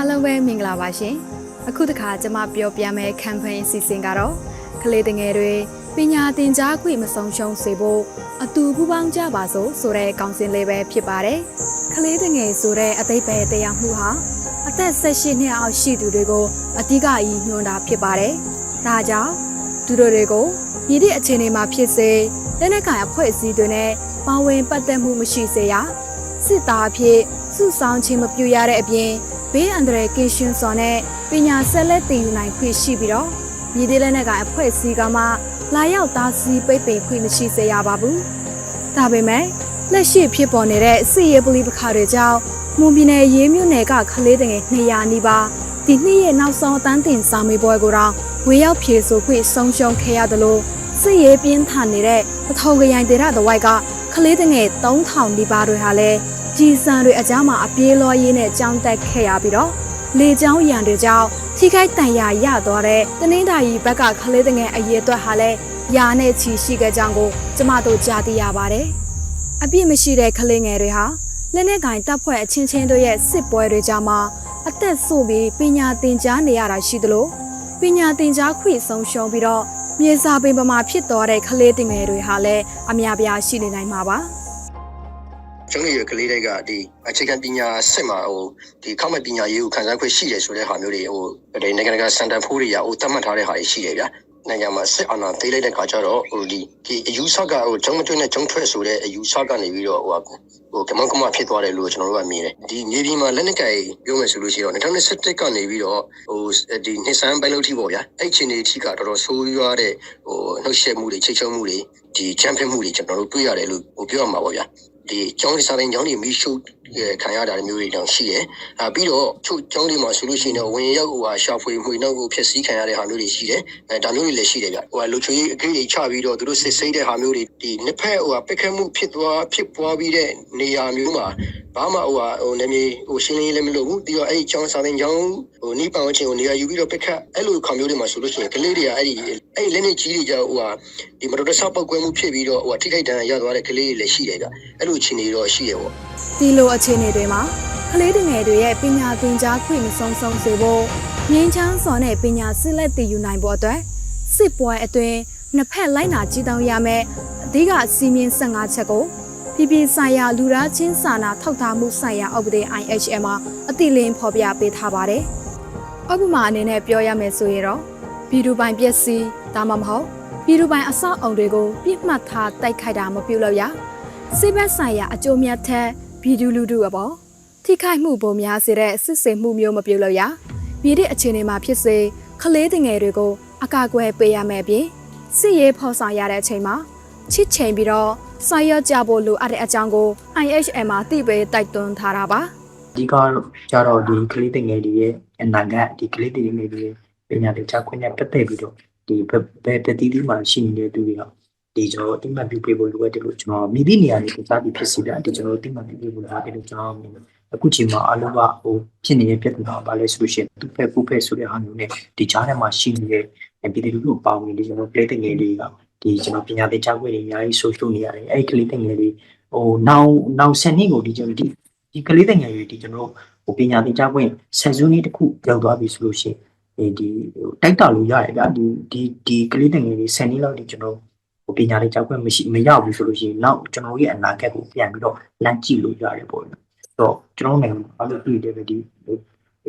အားလုံးပဲမင်္ဂလာပါရှင်အခုတခါကျွန်မပြောပြမယ့် campaign အစီအစဉ်ကတော့ကလေးတငယ်တွေပညာသင်ကြားခွင့်မဆုံးရှုံးစေဖို့အတူပူးပေါင်းကြပါစို့ဆိုတဲ့ကောင်စင်လေးပဲဖြစ်ပါတယ်ကလေးတငယ်ဆိုတဲ့အသိပယ်တရားမှုဟာအသက်18နှစ်အောက်ရှိသူတွေကိုအဓိကအီညွှန်တာဖြစ်ပါတယ်ဒါကြောင့်သူတို့တွေကိုမြည်သည့်အခြေအနေမှာဖြစ်စေလက်နက်ကိုင်အဖွဲ့အစည်းတွေနဲ့ပါဝင်ပတ်သက်မှုမရှိစေရစစ်သားအဖြစ်စုဆောင်ခြင်းမပြုရတဲ့အပြင် ဘေးအန္တရာယ်ကင်းရှင်းစွာနဲ့ပညာဆက်လက်တည်ယူနိုင်ခွင့်ရှိပြီးတော့မြည်သည့်လက်နက်ကိုင်အဖွဲ့အစည်းကမှလာရောက်သားစီပိတ်ပင်ခွင့်မရှိစေရပါဘူးဒါပေမဲ့လက်ရှိဖြစ်ပေါ်နေတဲ့စစ်ရေးပဋိပက္ခတွေကြောင့်မွန်ပြည်နယ်ရေးမြို့နယ်ကကလေးငယ်200နီးပါးဒီနှစ်ရဲ့နောက်ဆုံးအတန်းတင်စာမေးပွဲကိုတော့ဝေရောက်ဖြေဆိုခွင့်ဆုံးရှုံးခဲ့ရသလိုစစ်ရေးပြင်းထန်နေတဲ့ပထုံခရိုင်ဒေသတဝိုက်ကကလေးငယ်3000နီးပါးတွေဟာလည်း ကြီးစံတွေအကြောင်းမှာအပြေးလောရေးနဲ့ကြောင်းတက်ခဲ့ရပြီးတော့လေကြောင်းရန်တွေကြောင့်ထိခိုက်တန်ရာရသွားတဲ့တနင်္သာရီဘက်ကကလေးငယ်အရေးအတွက်ဟာလည်းယာနဲ့ချီရှိခဲ့ကြောင်းကိုကျမတို့ကြားသိရပါတယ်။အပြစ်မရှိတဲ့ကလေးငယ်တွေဟာလက်နက်ကင်တပ်ဖွဲ့အချင်းချင်းတို့ရဲ့စစ်ပွဲတွေကြားမှာအသက်ဆုပ်ပြီးပညာသင်ကြားနေရတာရှိသလိုပညာသင်ကြားခွင့်ဆုံးရှုံးပြီးတော့မြေစာပင်ပမာဖြစ်သွားတဲ့ကလေးတင်ငယ်တွေဟာလည်းအများပြားရှိနေနိုင်မှာပါ။ ကျွန်တော်ရကလေးတွေကဒီအခြေခံပညာစစ်မှာဟိုဒီခောက်မဲ့ပညာရေးကိုခန်းစားခွင့်ရှိတယ်ဆိုတဲ့ဟာမျိုးတွေဟိုဒီနိုင်ငံတကာစံတန်ဖိုးတွေရဟိုသတ်မှတ်ထားတဲ့ဟာတွေရှိတယ်ဗျာနိုင်ငံမှာစစ်အာဏာသိမ်းလိုက်တဲ့ခါကျတော့ဟိုဒီဒီအယူဆကဟိုဂျုံမတွင်းနဲ့ဂျုံထွက်ဆိုတဲ့အယူဆကနေပြီးတော့ဟိုဟိုကမန်ကမဖြစ်သွားတယ်လို့ကျွန်တော်တို့ကမြင်တယ်ဒီမြေပြင်မှာလက်နက်ကင်ပြောမယ်ဆိုလို့ရှိရင်တော့2017ကနေပြီးတော့ဟိုဒီနှစ်ဆန်းပိုင်းလို့ထိပေါ့ဗျာအဲ့ချင်းတွေထိကတော်တော်ဆိုးရွားတဲ့ဟိုနှုတ်ဆက်မှုတွေချိတ်ချုံမှုတွေဒီချမ်းဖက်မှုတွေကျွန်တော်တို့တွေ့ရတယ်လို့ဟိုပြောရမှာပေါ့ဗျာ ဒီကျောင်းဒီစာသင်ကျောင်းတွေမိရှု ခံရတာမျိုးတွေတောင်ရှိတယ်။အာပြီးတော့ချုပ်ကျောင်းတွေမှာဆိုလို့ရှိရင်တော့ဝင်ရောက်ဟိုဟာရှာဖွေမှုနောက်ကိုဖျက်ဆီးခံရတဲ့ဟာမျိုးတွေရှိတယ်။အဲဒါမျိုးတွေလည်းရှိတယ်ဗျ။ဟိုဟာလူချွေးအကိတွေချပြီးတော့သူတို့စစ်ဆေးတဲ့ဟာမျိုးတွေဒီနှစ်ဖက်ဟိုဟာပက်ခတ်မှုဖြစ်သွားဖြစ်ပွားပြီးတဲ့နေရာမျိုးမှာဘာမှဟိုဟာဟိုနေမြေဟိုရှင်းလင်းလည်းမလုပ်ဘူး။ပြီးတော့အဲ့ဒီကျောင်းစာသင်ကျောင်းဟိုနီးပန်ဝန်းကျင်ကိုနေရာယူပြီးတော့ပက်ခတ်အဲ့လိုခေါမျိုးတွေမှာဆိုလို့ရှိရင်ကလေးတွေကအဲ့ဒီအဲ့ဒီလက်နေကြီးတွေကြောင့်ဟိုဟာဒီမတော်တဆပောက်ကွဲမှုဖြစ်ပြီးတော့ဟိုဟာထိခိုက်ဒဏ်ရာရသွားတဲ့ကလေးတွေလည်းရှိတယ်ဗျ။အဲ့လိုအခြေအနေတော့ရှိတယ်ပေါ့။ဒီလိုအခြေအနေတွေမှာကလေးငယ်တွေရဲ့ပညာသင်ကြားခွင့်မဆုံးဆုံးစေဖို့ငင်းချမ်းစွာနဲ့ပညာစစ်လက်တည်ယူနိုင်ဖို့အတွက်စစ်ပွဲအတွင်းနှစ်ဖက်လိုက်နာကြည်တောင်းရမယ်အဓိကစီမင်း15ချက်ကိုပြည်ပြည်ဆိုင်ရာလူသားချင်းစာနာထောက်ထားမှုဆိုင်ရာဥပဒေ IHM မှာအတိလင်းဖော်ပြပေးထားပါတယ်။ဥပမာအနေနဲ့ပြောရမယ်ဆိုရင်တော့ပြည်သူပိုင်ပစ္စည်းဒါမှမဟုတ်ပြည်သူပိုင်အဆောက်အုံတွေကိုပြစ်မှတ်ထားတိုက်ခိုက်တာမပြုလုပ်ရ။စိတ်ဘက်ဆိုင်ရာအကျိုးမြတ်ထက် ဗီဒူလူထုအပေါ်ထိခိုက်မှုပုံများစေတဲ့စစ်ဆေးမှုမျိုးမပြုလုပ်ရပြည်သည့်အခြေအနေမှာဖြစ်စေခလေးငယ်တွေကို အကာအကွယ်ပေးရမယ်ပြင်စစ်ရေးဖော်ဆောင်ရတဲ့အချိန်မှာချစ်ချိန်ပြီးတော့ဆောင်ရွက်ကြဖို့လိုအပ်တဲ့အကြောင်းကို IHM မှာသိပေးတိုက်တွန်းထားတာပါအဓိကကျတော့ဒီကလေးငယ်တွေရဲ့အနာဂတ်ဒီကလေးငယ်တွေရဲ့ပညာသင်ကြားခွင့်နဲ့ပတ်သက်ပြီးတော့ဒီဘယ်ဘယ်တည်တည်မှရှိနေတဲ့သူတွေက ဒီကျွန်တော်အတိမတ်ပြုပေးဖို့လိုအပ်တယ်လို့ကျွန်တော်မိသည့်နေရာတွေစသည်ဖြစ်စီတာဒီကျွန်တော်အတိမတ်ပြုပေးဖို့လိုအပ်တယ်လို့ကျွန်တော်မြင်တယ်အခုချိန်မှာအလုံးကဟိုဖြစ်နေတဲ့ပြဿနာဘာလဲဆိုလို့ရှိရင်သူ့ဖက်ကိုဖက်ဆိုတဲ့ဟာမျိုးနဲ့ဒီကြားထဲမှာရှိနေတဲ့ပြည်သူလူထုပေါင်းပြီးကျွန်တော်ကလေးငယ်တွေကဒီကျွန်တော်ပညာသင်ကြားခွင့်တွေအများကြီးဆိုးရှုံးနေရတယ်အဲ့ဒီကလေးငယ်တွေဟိုနောက်နောက်ဆယ်နှစ်ကိုဒီကျွန်တော်ဒီဒီကလေးငယ်တွေဒီကျွန်တော်ဟိုပညာသင်ကြားခွင့်ဆယ်စုနှစ်တစ်ခုရောက်သွားပြီဆိုလို့ရှိရင်ဒီတိုက်တာလို့ရတယ်ဗျာဒီဒီဒီကလေးငယ်တွေဆယ်နှစ်လောက်ဒီကျွန်တော် ဟိုပညာသင်ကြားခွင့်မရှိမရဘူးဆိုလို့ရှိရင်နောက်ကျွန်တော်ရဲ့အနာဂတ်ကိုပြန်ပြီးတော့လမ်းကြည့်လို့ရတယ်ပေါ့နော်တော့ကျွန်တော်နိုင်ငံမှာအဲ့လိုတွေ့တယ်ပဲဒီ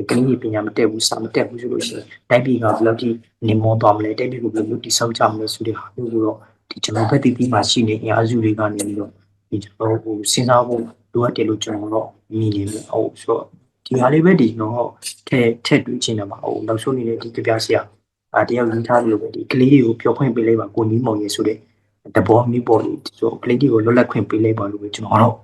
ကလေးပညာမတက်ဘူးစာမတက်ဘူးဆိုလို့ရှိရင်တိုက်ပြည်ကဘယ်လိုဒီနေမောသွားမလဲတိုက်ပြည်ကိုဘယ်လိုတိဆောက်ကြမလဲဆိုတဲ့ဟာမျိုးကိုတော့ဒီကျွန်တော်ဘက်တည်ပြီးမှရှိနေအင်အားစုတွေကနေပြီးတော့ဒီကျွန်တော်ဟိုစဉ်းစားဖို့လိုအပ်တယ်လို့ကျွန်တော်တော့မြင်နေတယ်ဟုတ်ဆိုတော့ဒီဟာလေးပဲဒီကျွန်တော်ထဲထက်တွေ့ချင်တယ်မှာဟိုနောက်ဆုံးနေတဲ့ဒီကြပြဆရာအာတယောက်ရင်းထားလို့ပဲဒီကလေးတွေကိုပျော်ဖွင့်ပေးလိုက်ပါကိုကြီးမောင်ရေဆိုတဲ့ တဘောမျိုးပေါ်လို့ဆိုကလေးတွေကိုလွတ်လပ်ခွင့်ပေးလိုက်ပါလို့ပဲကျွန်တော်တော့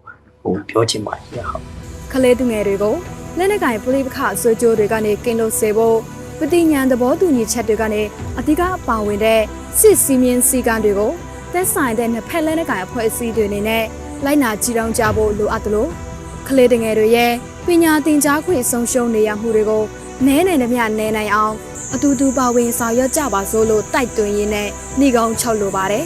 ဟိုပြောချင်ပါတယ်ဟုတ်ကလေးသူငယ်တွေကိုလက်နက်ကင်ပဋိပက္ခဆွေးကြိုးတွေကနေကင်းလို့စေဖို့ပဋိညာဉ်သဘောတူညီချက်တွေကနေအဓိကပါဝင်တဲ့စစ်စည်းမျဉ်းစည်းကမ်းတွေကိုသက်ဆိုင်တဲ့နှစ်ဖက်လက်နက်ကင်အဖွဲ့အစည်းတွေအနေနဲ့လိုက်နာကြည်တောင်းကြဖို့လိုအပ်တယ်လို့ကလေးငယ်တွေရဲ့ပညာသင်ကြားခွင့်ဆုံးရှုံးနေရမှုတွေကိုနည်းနိုင်သမျှနည်းနိုင်အောင်အတူတူပါဝင်ဆောင်ရွက်ကြပါစို့လို့တိုက်တွန်းရင်းနဲ့နှီးကောင်းချုပ်လိုပါတယ်